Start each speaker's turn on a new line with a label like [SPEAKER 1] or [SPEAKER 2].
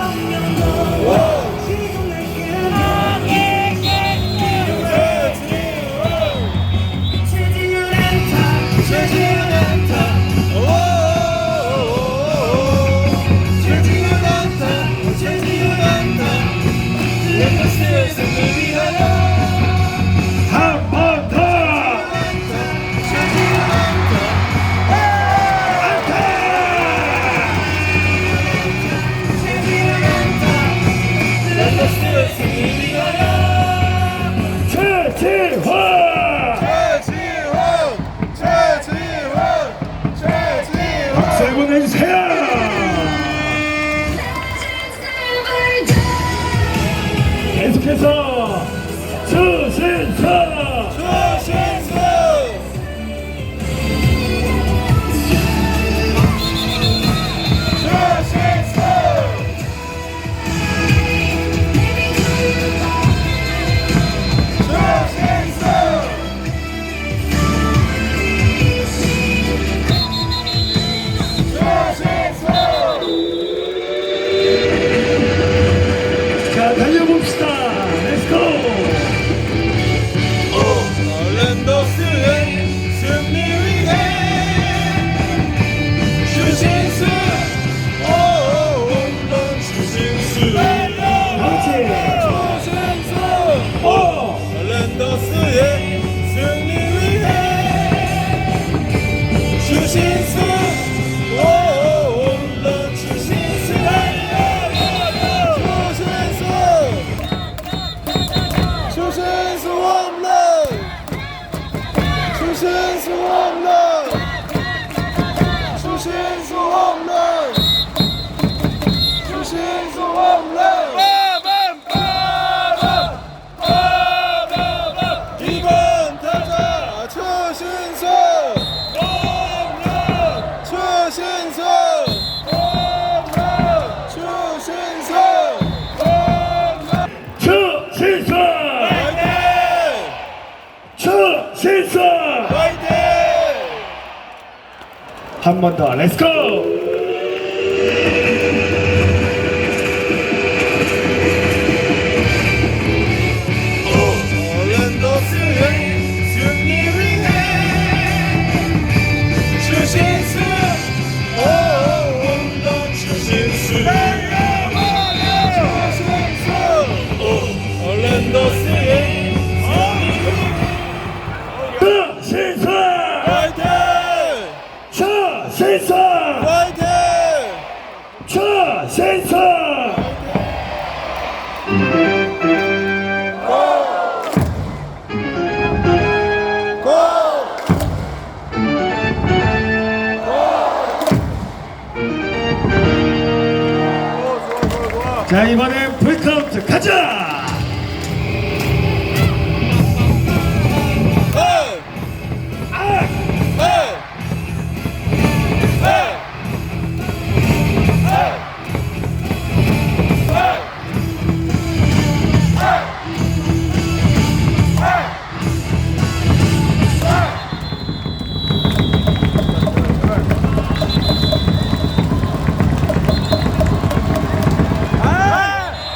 [SPEAKER 1] Come 일어나주세요. 계속해서 주신사
[SPEAKER 2] 是我们，出生是我们。
[SPEAKER 1] 신사 화이팅! 한 번 더 렛츠고! 최신성!
[SPEAKER 2] 화이팅!
[SPEAKER 1] 최신성! 자 이번엔 풀카운트 가자!